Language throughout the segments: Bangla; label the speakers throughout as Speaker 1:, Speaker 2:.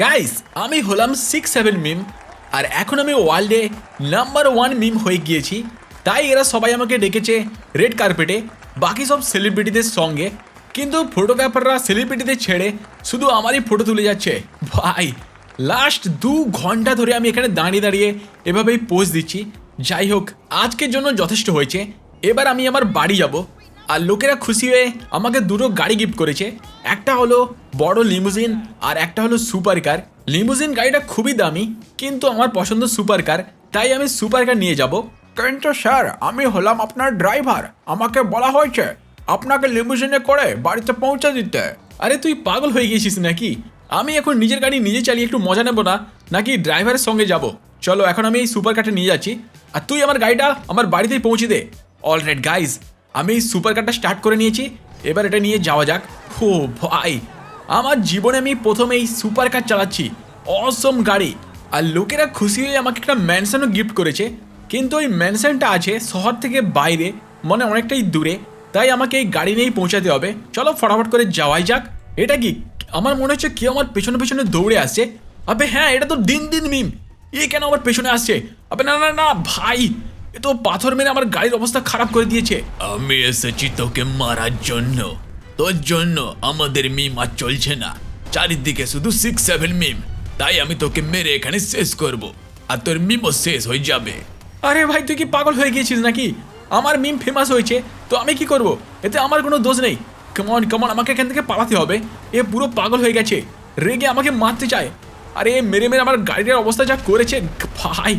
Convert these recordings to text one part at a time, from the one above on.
Speaker 1: গাইস আমি হলাম সিক্স সেভেন মিম আর এখন আমি ওয়ার্ল্ডে নাম্বার ওয়ান মিম হয়ে গিয়েছি। তাই এরা সবাই আমাকে ডেকেছে রেড কার্পেটে বাকি সব সেলিব্রিটিদের সঙ্গে। কিন্তু ফটোগ্রাফাররা সেলিব্রিটিদের ছেড়ে শুধু আমারই ফটো তুলে যাচ্ছে। ভাই লাস্ট দু ঘণ্টা ধরে আমি এখানে দাঁড়িয়ে দাঁড়িয়ে এভাবেই পোজ দিচ্ছি। যাই হোক, আজকের জন্য যথেষ্ট হয়েছে। এবার আমি আমার বাড়ি যাব। আর লোকেরা খুশি হয়ে আমাকে দুটো গাড়ি গিফট করেছে। একটা হলো বড় লিমুজিন আর একটা হলো সুপার কার লিমুজিন গাড়িটা খুবই দামি কিন্তু আমার পছন্দ সুপার কার তাই আমি সুপার কার নিয়ে যাব।
Speaker 2: কিন্তু স্যার আমি হলাম আপনার ড্রাইভার আমাকে বলা হয়েছে আপনাকে লিমুজিনে করে বাড়িতে পৌঁছে দিতে।
Speaker 1: আরে তুই পাগল হয়ে গেছিস নাকি? আমি এখন নিজের গাড়ি নিজে চালিয়ে একটু মজা নেব না নাকি ড্রাইভারের সঙ্গে যাব? চলো এখন আমি এই সুপার কারটা নিয়ে যাচ্ছি। আর তুই আমার গাড়িটা আমার বাড়িতেই পৌঁছে দে। অলরেড গাইজ আমি এই সুপার কারটা স্টার্ট করে নিয়েছি। এবার এটা নিয়ে যাওয়া যাক। ও ভাই, আমার জীবনে আমি প্রথম এই সুপার কার চালাচ্ছি। অসম গাড়ি। আর লোকেরা খুশি হয়ে আমাকে একটা ম্যানশনও গিফট করেছে। কিন্তু ওই ম্যানশনটা আছে শহর থেকে বাইরে মানে অনেকটাই দূরে। তাই আমাকে এই গাড়ি নিয়েই পৌঁছাতে হবে। চলো ফটাফট করে যাওয়াই যাক। এটা কি? আমার মনে হচ্ছে কেউ আমার পেছনে পেছনে দৌড়ে আসছে। আবে হ্যাঁ এটা তো দিন দিন মিম এ কেন আমার পেছনে আসছে? আবে না না না, ভাই। এ তো পাথর মেরে আমার গাড়ির অবস্থা খারাপ করে দিয়েছে।
Speaker 3: আমি এসেছি তোকে মারার জন্য। তোর জন্য আমাদের মিম আর চলছে না। চারিদিকে শুধু সিক্স সেভেন মিম। তাই আমি তোকে মেরে এখানে শেষ করব। আর তোর মিমও শেষ হয়ে যাবে।
Speaker 1: আরে ভাই তুই কি পাগল হয়ে গিয়েছিস নাকি? আমার মিম ফেমাস হয়েছে তো আমি কি করব? এতে আমার কোনো দোষ নেই। কেমন কেমন আমাকে এখান থেকে পালাতে হবে। এ পুরো পাগল হয়ে গেছে। রেগে আমাকে মারতে চায়। আরে মেরে মেরে আমার গাড়িটার অবস্থা যা করেছে ভাই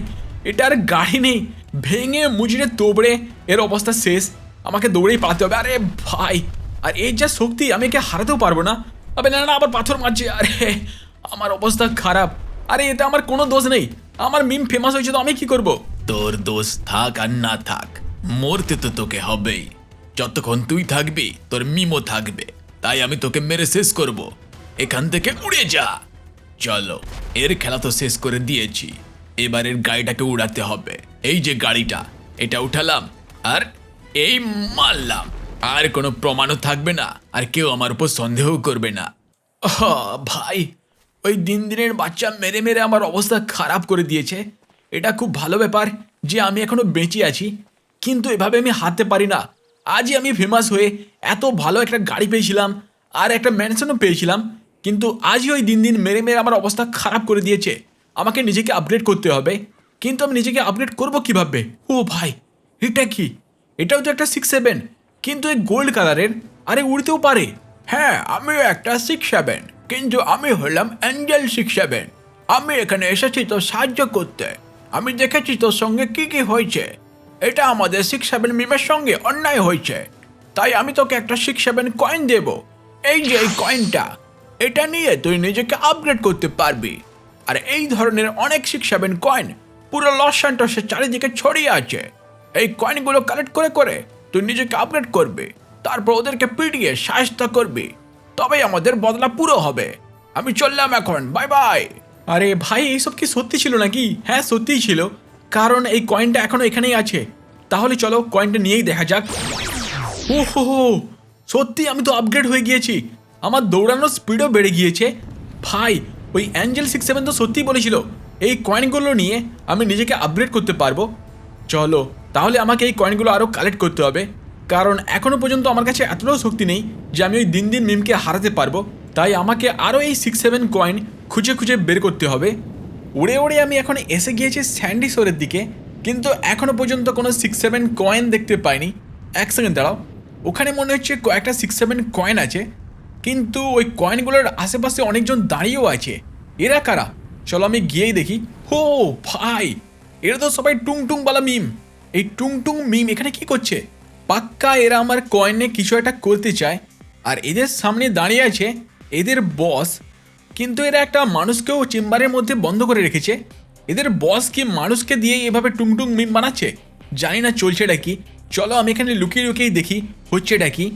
Speaker 1: এটা আর গাড়ি নেই। ভেঙে মুজড়ে তোবড়ে এর অবস্থা শেষ। আমাকে দৌড়েই পালাতে হবে। আরে ভাই, আর এর যা শক্তি, আমি একে হারাতেও পারব না। আবে না না আবার পাথর মারছে। আরে, আমার অবস্থা খারাপ। আরে, এতে আমার কোনো দোষ নেই। আমার মিম ফেমাস হয়েছে তো আমি কি করব?
Speaker 3: তোর দোষ থাক আর না থাক, মরতে তো তোকে হবেই। যতক্ষণ তুই থাকবি, তোর মিমও থাকবে। তাই আমি তোকে মেরে শেষ করব। এখান থেকে উড়ে যা। চলো, এর খেলা তো শেষ করে দিয়েছি। এবারের গাড়িটাকে উড়াতে হবে। এই যে গাড়িটা, এটা উঠালাম আর এই মারলাম। আর কোনো প্রমাণও থাকবে না, আর কেউ আমার উপর সন্দেহ করবে না।
Speaker 1: ভাই, ওই দিন দিনের বাচ্চা মেরে মেরে আমার অবস্থা খারাপ করে দিয়েছে। এটা খুব ভালো ব্যাপার যে আমি এখনও বেঁচে আছি, কিন্তু এভাবে আমি হারতে পারি না। আজই আমি ফেমাস হয়ে এত ভালো একটা গাড়ি পেয়েছিলাম আর একটা ম্যানশনও পেয়েছিলাম, কিন্তু আজই ওই দিন দিন মেরে মেরে আমার অবস্থা খারাপ করে দিয়েছে। আমাকে নিজেকে আপডেট করতে হবে। কিন্তু আমি নিজেকে আপডেট করব কীভাবে? ও ভাই, এটা কি? এটাও তো একটা সিক্স সেভেন কিন্তু এই গোল্ড কালারের আরে উড়তেও পারে।
Speaker 2: হ্যাঁ আমিও একটা সিক্স সেভেন কিন্তু আমি হলাম অ্যাঞ্জেল সিক্স সেভেন আমি এখানে এসেছি তো সাহায্য করতে। আমি দেখেছি তোর সঙ্গে কি কি হয়েছে। এটা আমাদের সিক্স সেভেন মিমের সঙ্গে অন্যায় হয়েছে। তাই আমি তোকে একটা সিক্স সেভেন কয়েন দেব। এই যে এই কয়েনটা এটা নিয়ে তুই নিজেকে আপগ্রেড করতে পারবি। আর এই ধরনের অনেক সিক্স সেভেন কয়েন পুরো লস স্যান্টোসের চারিদিকে ছড়িয়ে আছে। এই কয়েনগুলো কালেক্ট করে করে তুই নিজেকে আপগ্রেড করবি, তারপর ওদেরকে পিটিয়ে সাহায্য করবি। তবেই আমাদের বদলা পুরো হবে। আমি চললাম এখন বাই বাই
Speaker 1: আরে ভাই, এইসব কি সত্যি ছিল নাকি? হ্যাঁ সত্যিই ছিল। কারণ এই কয়েনটা এখনও এখানেই আছে। তাহলে চলো কয়েনটা নিয়েই দেখা যাক। ও হো সত্যি আমি তো আপগ্রেড হয়ে গিয়েছি। আমার দৌড়ানোর স্পিডও বেড়ে গিয়েছে। ভাই ওই অ্যাঞ্জেল সিক্স সেভেন তো সত্যিই বলেছিল, এই কয়েনগুলো নিয়ে আমি নিজেকে আপগ্রেড করতে পারব। চলো, তাহলে আমাকে এই কয়েনগুলো আরও কালেক্ট করতে হবে। কারণ এখনও পর্যন্ত আমার কাছে এতটাও শক্তি নেই যে আমি ওই দিন দিন মিমকে হারাতে পারব। তাই আমাকে আরও এই সিক্স সেভেন কয়েন খুঁজে খুঁজে বের করতে হবে। উড়ে উড়ে আমি এখন এসে গিয়েছি স্যান্ডি শোরের দিকে, কিন্তু এখনও পর্যন্ত কোনো সিক্স সেভেন কয়েন দেখতে পাইনি। এক সেকেন্ড দাঁড়াও, ওখানে মনে হচ্ছে কয়েকটা সিক্স সেভেন কয়েন আছে। কিন্তু ওই কয়েনগুলোর আশেপাশে অনেকজন দাঁড়িয়েও আছে। এরা কারা? চলো আমি গিয়েই দেখি। হো, ভাই, এরা তো সবাই টুং টুং বালা মিম। এই টুং টুং মিম এখানে কি করছে? পাক্কা এরা আমার কয়েনে কিছু একটা করতে চায়। আর এদের সামনে দাঁড়িয়ে আছে এদের বস। কিন্তু এরা একটা মানুষকেও চেম্বারের মধ্যে বন্ধ করে রেখেছে। এদের বস কি মানুষকে দিয়ে এভাবে টুংটুং মিম বানাচ্ছে? জানি না চলছেটা কি। চলো আমি এখানে লুকিয়ে লুকিয়েই দেখি, হচ্ছেটা কি?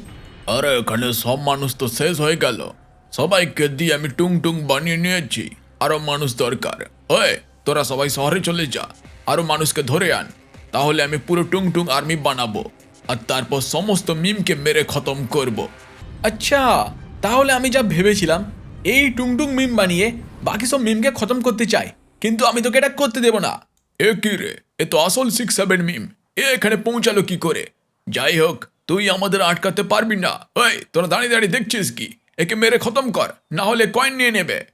Speaker 3: আরে, এখানে সব মানুষ তো শেষ হয়ে গেল। সবাইকে দিয়ে আমি টুং টুং বানিয়ে নিয়েছি। আরও মানুষ দরকার। ওই, তোরা সবাই শহরে চলে যা। আরও মানুষকে ধরে আন। তাহলে আমি পুরো টুং টুং আর্মি বানাবো। আর তারপর সমস্ত মিমকে মেরে খতম করব।
Speaker 1: আচ্ছা তাহলে আমি যা ভেবেছিলাম, এই টুংটুং মিম বানিয়ে বাকি সব মিমকে খতম করতে চাই। কিন্তু আমি তোকে এটা করতে দেবো না।
Speaker 3: এ কি রে? এ তো আসল সিক্স সেভেন মিম। এ এখানে পৌঁছালো কি করে? যাই হোক তুই আমাদের আটকাতে পারবি না। ওই তোরা দাঁড়িয়ে দাঁড়িয়ে দেখছিস কি? একে মেরে খতম কর, না হলে কয়েন নিয়ে নেবে।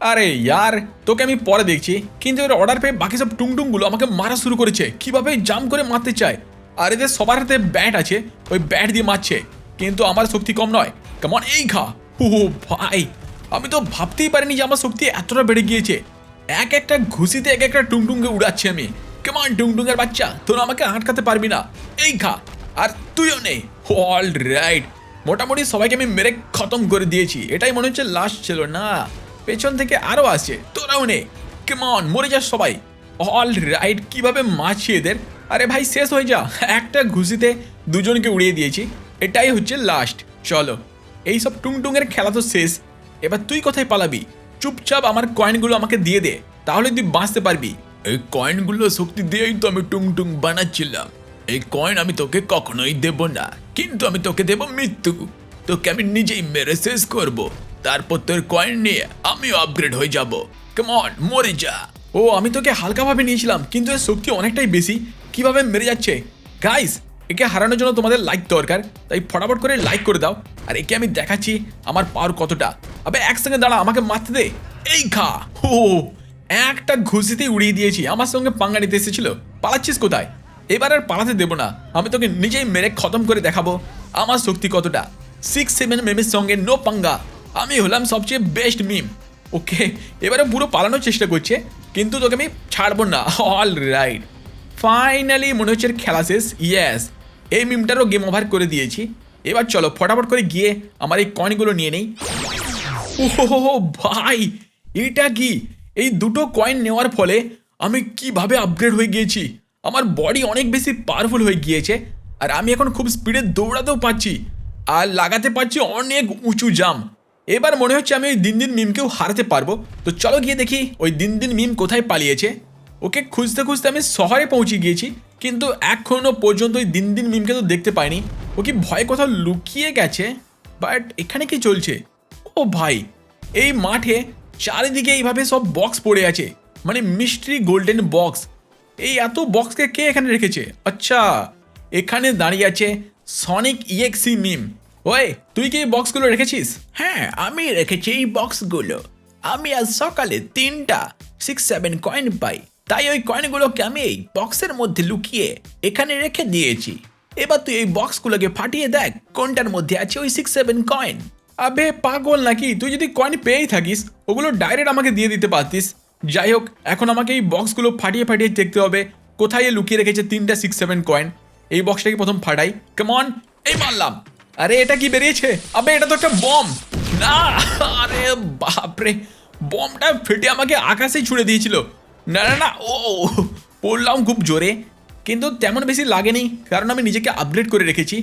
Speaker 1: আরে ইয়ার, তোকে আমি পরে দেখছি। কিন্তু এর অর্ডার পেয়ে বাকি সব টুংটুংগুলো আমাকে মারা শুরু করেছে। কীভাবে জাম করে মারতে চায়? আর এদের সবার হাতে ব্যাট আছে, ওই ব্যাট দিয়ে মারছে। কিন্তু আমার শক্তি কম নয়। কেমন এই খা। ও ভাই। আমি তো ভাবতেই পারিনি যে আমার শক্তি এতটা বেড়ে গিয়েছে। এক একটা ঘুষিতে এক একটা টুংটুংকে উড়াচ্ছি আমি। কেমন টুংটুংয়ের বাচ্চা, তোরা আমাকে আটকাতে পারবি না। এই খা। আর তুইও নেই অল রাইট মোটামুটি সবাইকে আমি মেরে খতম করে দিয়েছি। এটাই মনে হচ্ছে লাস্ট ছিল না। পেছন থেকে আরও আসছে। তোরাও নে। কেমন মরে যাস সবাই। অল রাইট কীভাবে মাছি এদের? আরে ভাই, শেষ হয়ে যা। একটা ঘুষিতে দুজনকে উড়িয়ে দিয়েছি। এটাই হচ্ছে লাস্ট চলো। এই সব টুংটুংয়ের খেলা তো শেষ। এবার তুই কোথায় পালাবি? চুপচাপ আমার কয়েনগুলো আমাকে দিয়ে দে। তাহলে তুই বাঁচতে পারবি।
Speaker 3: এই কয়েনগুলো শক্তি দিয়েই তো আমি টুং টুং বানাচ্ছিলাম। এই কয়েন আমি তোকে কখনোই দেব না, কিন্তু আমি তোকে দেব মৃত্যু। তোকে আমি নিজেই মেরে শেষ করব। তারপর তোর কয়েন নিয়ে আমিও আপগ্রেড হয়ে যাব। কেমন মরে যা।
Speaker 1: ও, আমি তোকে হালকাভাবে নিয়েছিলাম, কিন্তু এর শক্তি অনেকটাই বেশি। কীভাবে মেরে যাচ্ছে? গাইস একে হারানোর জন্য তোমাদের লাইক দরকার, তাই ফটাফট করে লাইক করে দাও। আর একে আমি দেখাচ্ছি আমার পাওয়ার কতটা। আবে, একসঙ্গে দাঁড়া, আমাকে মারতে দে। এই খা। ও একটা ঘুষিতেই উড়িয়ে দিয়েছি, আমার সঙ্গে পাঙ্গা নিতে এসেছিল। পালাচ্ছিস কোথায়? এবার আর পালাতে দেবো না। আমি তোকে নিজেই মেরে খতম করে দেখাবো। আমার শক্তি কতটা? সিক্স সেভেন মেমের সঙ্গে নো পাঙ্গা। আমি হলাম সবচেয়ে বেস্ট মিম ওকে, এবারে পুরো পালানোর চেষ্টা করছে, কিন্তু তোকে আমি ছাড়বো না। অল রাইট ফাইনালি মনে হচ্ছে খেলা শেষ। ইয়েস এই মিমটারও গেম ওভার করে দিয়েছি। এবার চলো, ফটাফট করে গিয়ে আমার এই কয়েনগুলো নিয়ে নেই। ওহো ভাই, এটা কি? এই দুটো কয়েন নেওয়ার ফলে আমি কীভাবে আপগ্রেড হয়ে গিয়েছি? আমার বডি অনেক বেশি পাওয়ারফুল হয়ে গিয়েছে, আর আমি এখন খুব স্পিডে দৌড়াতেও পারছি, আর লাগাতে পারছি অনেক উঁচু জাম এবার মনে হচ্ছে আমি ওই দিন দিন মিমকেও হারাতে পারব। তো চলো গিয়ে দেখি ওই দিন দিন মিম কোথায় পালিয়েছে। ওকে খুঁজতে খুঁজতে আমি শহরে পৌঁছে গিয়েছি, কিন্তু এখনও পর্যন্ত ওই দিন দিন মিমকে তো দেখতে পাইনি। ও কি ভয়ে কোথাও লুকিয়ে গেছে? বাট এখানে কি চলছে? ও ভাই, এই মাঠে চারিদিকে এইভাবে সব বক্স পড়ে আছে। মানে মিস্ট্রি গোল্ডেন বক্স এই এত বক্সকে কে এখানে রেখেছে? আচ্ছা এখানে দাঁড়িয়ে আছে সনিক ইএক্সি মিম ওই, তুই কি এই বক্সগুলো রেখেছিস?
Speaker 2: হ্যাঁ আমি রেখেছি এই বক্সগুলো। আমি আজ সকালে তিনটা সিক্স সেভেন কয়েন পাই। তাই ওই কয়েনগুলোকে আমি এই বক্সের মধ্যে লুকিয়ে এখানে রেখে দিয়েছি। এবার তুই এই বক্সগুলোকে ফাটিয়ে দেখ, কোনটার মধ্যে আছে ওই সিক্স সেভেন কয়েন
Speaker 1: আবে পাগল নাকি? তুই যদি কয়েন পেয়েই থাকিস, ওগুলো ডাইরেক্ট আমাকে দিয়ে দিতে পারতিস। যাই হোক, এখন আমাকে এই বক্সগুলো ফাটিয়ে ফাটিয়ে দেখতে হবে। কোথায় লুকিয়ে রেখেছে তিনটা সিক্স সেভেন কয়েন এই বক্সটাকে প্রথম ফাটাই? কেমন এই মারলাম। আরে, এটা কি বেরিয়েছে? আবে, এটা তো একটা বম না, আরে বাপরে বমটা ফেটে আমাকে আকাশেই ছুঁড়ে দিয়েছিল। না না না, ও পড়লাম খুব জোরে। কিন্তু তেমন বেশি লাগেনি, কারণ আমি নিজেকে আপগ্রেড করে রেখেছি।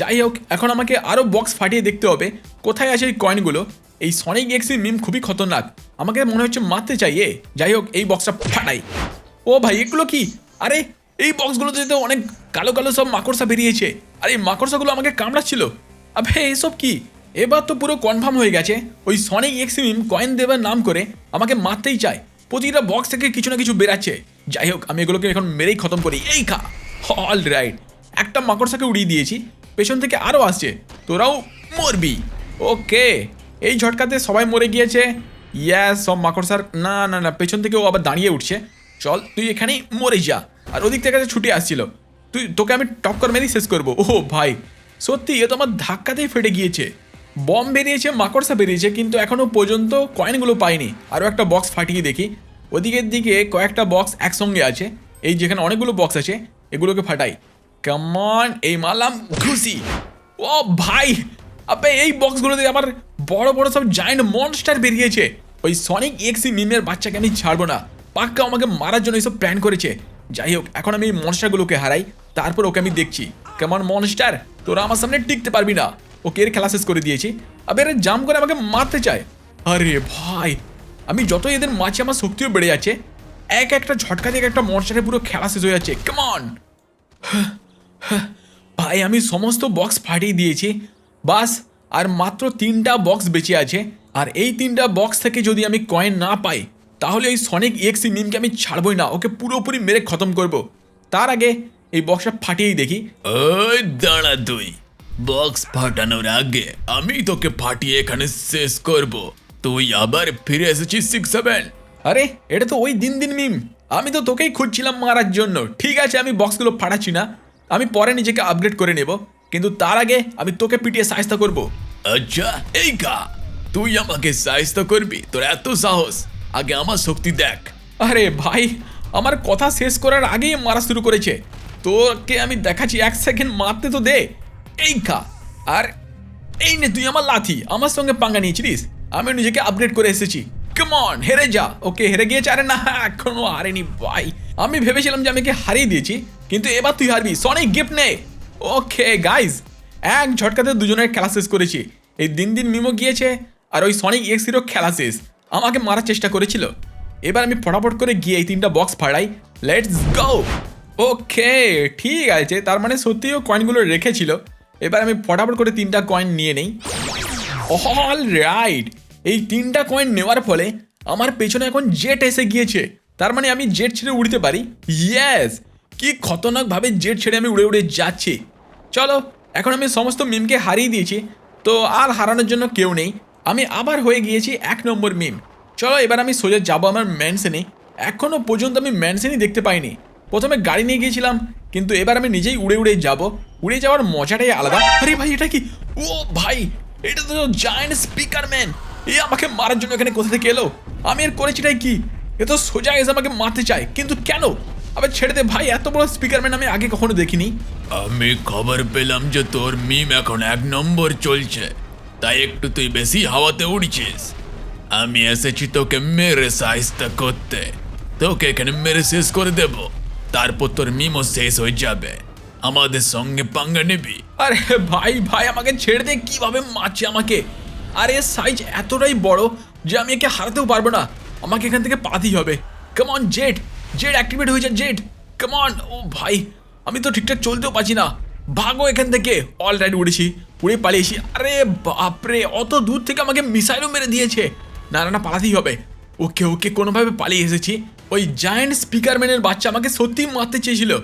Speaker 1: যাই হোক, এখন আমাকে আরও বক্স ফাটিয়ে দেখতে হবে। কোথায় আছে এই কয়েনগুলো এই সনিক এক্সি মিম খুবই খতরনাক। আমাকে মনে হচ্ছে মারতে চাই, এ। যাই হোক, এই বক্সটা ফাটাই। ও ভাই, এগুলো কি? আরে, এই বক্সগুলোতে তো অনেক কালো কালো সব মাকড়সা বেরিয়েছে। আর, এই মাকড়সাগুলো আমাকে কামড়াচ্ছিল। আবে এইসব কি? এবার তো পুরো কনফার্ম হয়ে গেছে, ওই সনিক এক্সি মিম কয়েন দেবার নাম করে আমাকে মারতেই চায়। প্রতিটা বক্স থেকে কিছু না কিছু বেরাচ্ছে। যাই হোক, আমি এগুলোকে এখন মেরেই খতম করি। এই খা। অল রাইট একটা মাকড়সাকে উড়িয়ে দিয়েছি, পেছন থেকে আরও আসছে। তোরাও মরবি। ওকে এই ঝটকাতে সবাই মরে গিয়েছে। ইয়াস সব মাকড়সার না না না, পেছন থেকে ও আবার দাঁড়িয়ে উঠছে। চল, তুই এখানেই মরে যা। আর ওদিক থেকে ছুটে আসছিল। তুই, তোকে আমি টক্কর মেরেই শেষ করব। ও ভাই, সত্যি, এ তো আমার ধাক্কাতেই ফেটে গিয়েছে। বম বেরিয়েছে মাকড়সা বেরিয়েছে, কিন্তু এখনও পর্যন্ত কয়েনগুলো পাইনি। আরও একটা বক্স ফাটিয়ে দেখি। ওদিকের দিকে কয়েকটা বক্স একসঙ্গে আছে। এই যেখানে অনেকগুলো বক্স আছে, এগুলোকে ফাটাই। কেমন এই মালাম ঘুষি ও, ভাই আবে, এই বক্সগুলোতে আবার বড় বড় সব জায়েন্ট মনস্টার বেরিয়েছে। ওই সনিক এক্সি মিমের বাচ্চাকে আমি ছাড়বো না। পাক্কা আমাকে মারার জন্য এইসব প্ল্যান করেছে। যাই হোক, এখন আমি এই মনস্টারগুলোকে হারাই, তারপর ওকে আমি দেখছি। কেমন মনস্টার তোরা আমার সামনে টিকতে পারবি না। ওকে এর খেলা শেষ করে দিয়েছি। আবে, এরা জাম করে আমাকে মারতে চায়। আরে ভাই, আমি যত এদের মাছি আমার শক্তিও বেড়ে যাচ্ছে। এক একটা ঝটকা থেকে একটা মনস্টারে পুরো খেলা শেষ হয়ে যাচ্ছে। কেমন ভাই, আমি সমস্ত বক্স ফাটিয়ে দিয়েছি। বাস আর মাত্র তিনটা বক্স বেঁচে আছে। আর এই তিনটা বক্স থেকে যদি আমি কয়েন না পাই তাহলে এই সনিক এক্সি মিমকে আমি ছাড়বই না ওকে পুরোপুরি মেরে খতম করব। তার আগে এই বক্সটা ফাটিয়েই দেখি।
Speaker 3: ওই দাঁড়া তুই বক্স ফাটানোর আগে আমি তোকে ফাটিয়ে এখানে শেষ করব। তুই আবার ফিরে এসেছিস সিক্স সেভেন
Speaker 1: আরে এটা তো ওই দিন দিন মিম আমি তো তোকেই খুঁজছিলাম মারার জন্য। ঠিক আছে আমি বক্সগুলো ফাটাচ্ছি না। আমি পরে নিজেকে আপগ্রেড করে নেব। কিন্তু তার আগে আমি তোকে পিটিয়ে সাহায্য করব।
Speaker 3: আচ্ছা এই কা। তুই আমাকে সাহায্য করবি? তোর এত সাহস। আগে আমার শক্তি দেখ।
Speaker 1: আরে ভাই আমার কথা শেষ করার আগেই মারা শুরু করেছে। তোকে আমি দেখাচ্ছি এক সেকেন্ড মারতে তো দে। এই খা আর এই নে তুই আমার লাথি। আমার সঙ্গে পাঙ্গা নিয়েছিলিস? আমি নিজেকে আপগ্রেড করে এসেছি। কেমন হেরে যা। ওকে হেরে গিয়েছে? আরে না এখনও হারেনি ভাই। আমি ভেবেছিলাম যে আমি হারিয়ে দিয়েছি কিন্তু এবার তুই হারবি। সনিক গিফট নে। ওকে গাইজ এক ঝটকাতে দুজনের খেলা শেষ করেছি। এই দিন দিন মিমো গিয়েছে আর ওই সনিক এক্সিরও খেলা শেষ। আমাকে মারার চেষ্টা করেছিল। এবার আমি ফটাফট করে গিয়ে এই তিনটা বক্স ফাড়াই লেটস গো ওকে ঠিক আছে, তার মানে সত্যিও কয়েনগুলো রেখেছিল। এবার আমি ফটাফট করে তিনটা কয়েন নিয়ে নেই। অল রাইট এই তিনটা কয়েন নেওয়ার ফলে আমার পেছনে এখন জেট এসে গিয়েছে। তার মানে আমি জেট ছেড়ে উড়তে পারি। ইয়েস কি খতরনাকভাবে জেট ছেড়ে আমি উড়ে উড়ে যাচ্ছি। চলো, এখন আমি সমস্ত মিমকে হারিয়ে দিয়েছি, তো আর হারানোর জন্য কেউ নেই। আমি আবার হয়ে গিয়েছি এক নম্বর মিম। চলো, এবার আমি সোজা যাব আমার ম্যানসেনে। এখনও পর্যন্ত আমি ম্যানসেনই দেখতে পাইনি। প্রথমে গাড়ি নিয়ে গিয়েছিলাম, কিন্তু এবার আমি নিজেই উড়ে উড়ে যাব। উড়ে যাওয়ার মজাটাই আলাদা। আরে ভাই, এটা কি? ও ভাই, এটা তো জায়ান্ট স্পিকার ম্যান এ আমাকে মারার জন্য এখানে কোথা থেকে এলো? আমি এর করেছিটাই কি? এ তো সোজা এসে আমাকে মারতে চায়, কিন্তু কেন? আবার ছেড়ে দে ভাই এত বড় স্পিকার ম্যান আমি আগে কখনো দেখিনি।
Speaker 3: আমি খবর পেলাম যে তোর মিম এখন এক নম্বর চলছে। তাই একটু তুই বেশি হাওয়াতে উড়ছিস। আমি এসেছি তোকে মেরে সাহিস্তা করতে। তোকে এখানে মেরে শেষ করে দেব। তারপর তোর মিমও শেষ হয়ে যাবে। আমাদের সঙ্গে পাঙ্গা নিবি।
Speaker 1: আরে ভাই ভাই আমাকে ছেড়ে দে কীভাবে মারছে আমাকে? আর এর সাইজ এতটাই বড় যে আমি একে হারাতেও পারব না। আমাকে এখান থেকে পাতেই হবে। কেমন জেট জেট অ্যাক্টিভেট হয়েছে, জেড। কেমন ও ভাই, আমি তো ঠিকঠাক চলতেও পারছি না। ভাগো এখান থেকে। অল রাইড উড়েছি উড়ে পালিয়েছি। আরে বাপরে, অত দূর থেকে আমাকে মিসাইলও মেরে দিয়েছে। না না না, পালাতেই হবে। ওকে ওকে, কোনোভাবে পালিয়ে এসেছি। ওই জায়ান্ট স্পিকারম্যানের বাচ্চা আমাকে সত্যিই মারতে চেয়েছিল।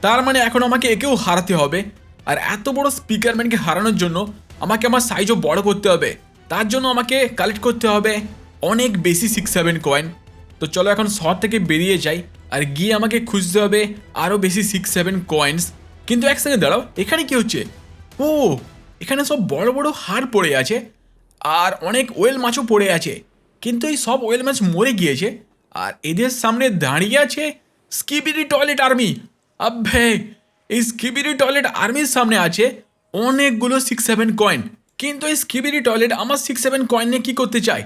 Speaker 1: তার মানে এখন আমাকে একেও হারাতে হবে। আর এত বড় স্পিকারম্যানকে হারানোর জন্য আমাকে আমার সাইজও বড় করতে হবে। তার জন্য আমাকে কালেক্ট করতে হবে অনেক বেশি সিক্স সেভেন কয়েন তো চলো এখন শহর থেকে বেরিয়ে যাই আর গিয়ে আমাকে খুঁজতে হবে আরও বেশি সিক্স সেভেন কয়েন্স কিন্তু এক সেকেন্ড দাঁড়াও, এখানে কি হচ্ছে? ও, এখানে সব বড় বড় হাড় পড়ে আছে আর অনেক ওয়েল মাছও পড়ে আছে। কিন্তু এই সব ওয়েল মাছ মরে গিয়েছে আর এদের সামনে দাঁড়িয়ে আছে স্কিবিডি টয়লেট আর্মি আব্বে, এই স্কিবিডি টয়লেট আর্মির সামনে আছে অনেকগুলো সিক্স সেভেন কয়েন কিন্তু এই স্কিবিডি টয়লেট আমার সিক্স সেভেন কয়েন নিয়ে কী করতে চায়?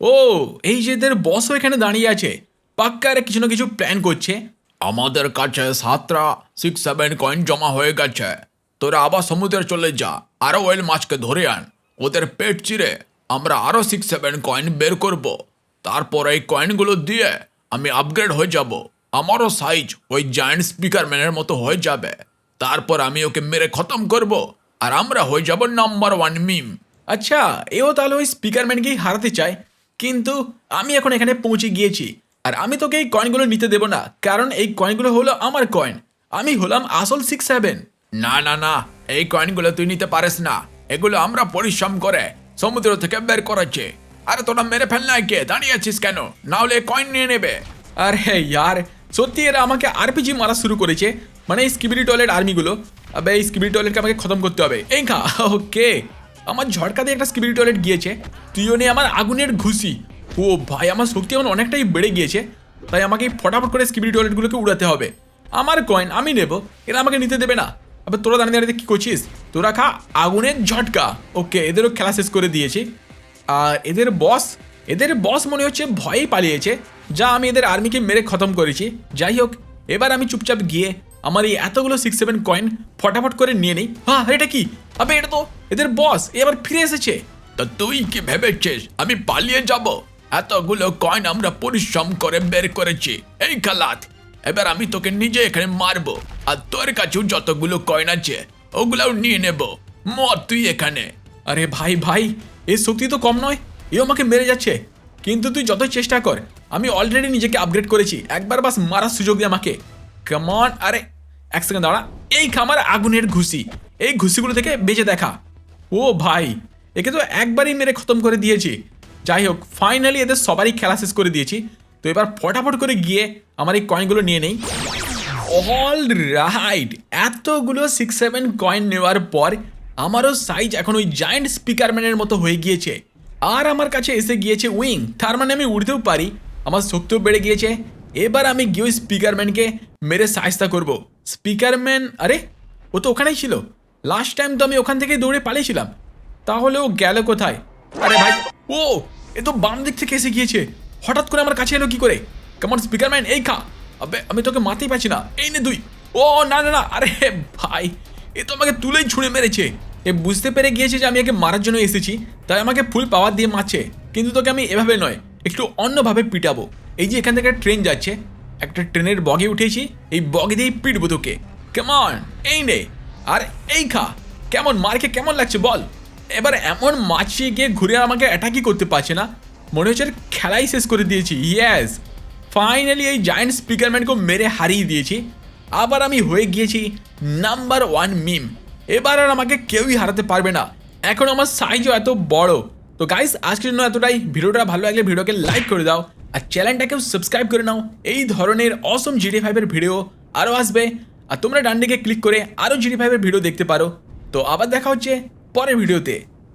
Speaker 1: ও, এই যে এদের বসও এখানে দাঁড়িয়ে আছে। পাক্কা কিছু না কিছু প্ল্যান করছে।
Speaker 3: আমাদের কাছে সাতটা সিক্স সেভেন কয়েন জমা হয়ে গেছে। তোরা আবার সমুদ্রে চলে যা আরও ওয়েল মাছকে ধরে আন। ওদের পেট চিরে আমরা আরও সিক্স সেভেন কয়েন বের করব। তারপর এই কয়েনগুলো দিয়ে আমি আপগ্রেড হয়ে যাব। আমারও সাইজ ওই জায়ান্ট স্পিকার ম্যানের মতো হয়ে যাবে। তারপর আমি ওকে মেরে খতম করব, আর আমরা হয়ে যাব নাম্বার ওয়ান মিম
Speaker 1: আচ্ছা এও তাহলে ওই স্পিকারম্যানকেই হারাতে চায়। কিন্তু আমি এখন এখানে পৌঁছে গিয়েছি। আর আমি তোকে এই কয়েনগুলো নিতে দেবো না, কারণ এই কয়েনগুলো হলো আমার কয়েন আমি হলাম আসল সিক্স সেভেন
Speaker 3: না না না, এই কয়েনগুলো তুই নিতে পারিস না। এগুলো আমরা পরিশ্রম করে সমুদ্র থেকে বের করেছি। আরে তোরা মেরে ফেল না কে দাঁড়িয়ে আছিস কেন? না হলে কয়েন নিয়ে নেবে।
Speaker 1: আরে ইয়ার, সত্যি এরা আমাকে আরপিজি মারা শুরু করেছে মানে এই স্কিবিডি টয়লেট আর্মিগুলো আবে, এই স্কিবিডি টয়লেটকে আমাকে খতম করতে হবে। এই খা, ওকে। আমার ঝটকা দিয়ে একটা স্কিবিডি টয়লেট গিয়েছে। তুইও নে আমার আগুনের ঘুষি। ও ভাই, আমার শক্তি আমার অনেকটাই বেড়ে গিয়েছে। তাই আমাকে ফটাফট করে স্কিবিডি টয়লেটগুলোকে উড়াতে হবে। আমার কয়েন আমি নেব, এরা আমাকে নিতে দেবে না। আবার তোরা দাঁড়িয়ে দাঁড়িয়ে কি করছিস। তোরা খা আগুনের ঝটকা। ওকে, এদেরও খেলা শেষ করে দিয়েছি। আর এদের বস এদের বস মনে হচ্ছে ভয়েই পালিয়েছে। যা আমি এদের আর্মিকে মেরে খতম করেছি। যাই হোক, এবার আমি চুপচাপ গিয়ে আমার এই এতগুলো সিক্স সেভেন কয়েন ফটাফট করে নিয়ে নিই। হ্যাঁ এটা কি? আবে, এটা তো এদের বস এ আবার ফিরে এসেছে।
Speaker 3: তো তুই কি ভেবেছিস? আমি পালিয়ে যাব। এতগুলো কয়েন আমরা পরিশ্রম করে বের করেছি। এই খালাত, এবার আমি তোকে নিজে এখানে মারবো। আর তোর কাছেও যতগুলো কয়েন আছে, ওগুলাও নিয়ে নেব। মর তুই এখানে।
Speaker 1: আরে ভাই ভাই এর শক্তি তো কম নয়। এও আমাকে মেরে যাচ্ছে। কিন্তু তুই যতই চেষ্টা কর, আমি অলরেডি নিজেকে আপগ্রেড করেছি। একবার বাস মারার সুযোগ দিয়ে আমাকে। কেমন আরে এক সেকেন্ড দাঁড়া। এই খামার আগুনের ঘুষি। এই ঘুষিগুলো থেকে বেঁচে দেখা। ও ভাই, একে তো একবারই মেরে খতম করে দিয়েছি। যাই হোক ফাইনালি এদের সবারই খেলা শেষ করে দিয়েছি। তো এবার ফটাফট করে গিয়ে আমার এই কয়েনগুলো নিয়ে নেই। অল রাইট এতগুলো সিক্স সেভেন কয়েন নেওয়ার পর আমারও সাইজ এখন ওই জায়েন্ট স্পিকারম্যানের মতো হয়ে গিয়েছে। আর আমার কাছে এসে গিয়েছে উইং তার মানে আমি উড়তেও পারি। আমার শক্তিও বেড়ে গিয়েছে। এবার আমি গিয়ে ওই স্পিকারম্যানকে মেরে সাহায্যতা করব। স্পিকারম্যান আরে, ও তো ওখানেই ছিল। লাস্ট টাইম তো আমি ওখান থেকে দৌড়ে পালিয়েছিলাম। তাহলে ও গেল কোথায়? আরে ভাই, ও, এ তো বাম দিক থেকে এসে গিয়েছে। হঠাৎ করে আমার কাছে এলো কি করে? কেমন স্পিকারম্যান এই খা। আবে, আমি তোকে মারতেই পাচ্ছি না। এই নে দুই। ও, না না না, আরে ভাই, এ তো আমাকে তুলেই ছুঁড়ে মেরেছে। এ বুঝতে পেরে গিয়েছে যে আমি একে মারার জন্য এসেছি, তাই আমাকে ফুল পাওয়ার দিয়ে মারছে। কিন্তু তোকে আমি এভাবে নয়, একটু অন্যভাবে পিটাবো। এই যে এখান থেকে ট্রেন যাচ্ছে একটা ট্রেনের বগে উঠেছি, এই বগে দিয়েই পিটবো তোকে। কেমন এই নে। আর এই খা। কেমন মারকে কেমন লাগছে বল। এবার এমন মাছিয়ে গিয়ে ঘুরে আমাকে অ্যাটাকই করতে পারছে না। মনে হচ্ছে খেলাই শেষ করে দিয়েছি। ইয়েস ফাইনালি এই জায়েন্ট স্পিকারম্যানকে মেরে হারিয়ে দিয়েছি। আবার আমি হয়ে গিয়েছি নাম্বার ওয়ান মিম এবার আর আমাকে কেউই হারাতে পারবে না। এখন আমার সাইজও এত বড়। তো গাইস আজকের জন্য এতটাই। ভিডিওটা ভালো লাগলে ভিডিওকে লাইক করে দাও। আর চ্যানেলটাকেও সাবস্ক্রাইব করে নাও। এই ধরনের অসম জিডি ফাইভের ভিডিও আরও আসবে। আর তোমরা ডান দিকে ক্লিক করে আরও জিডি ফাইভের ভিডিও দেখতে পারো। তো আবার দেখা হচ্ছে পরের ভিডিওতে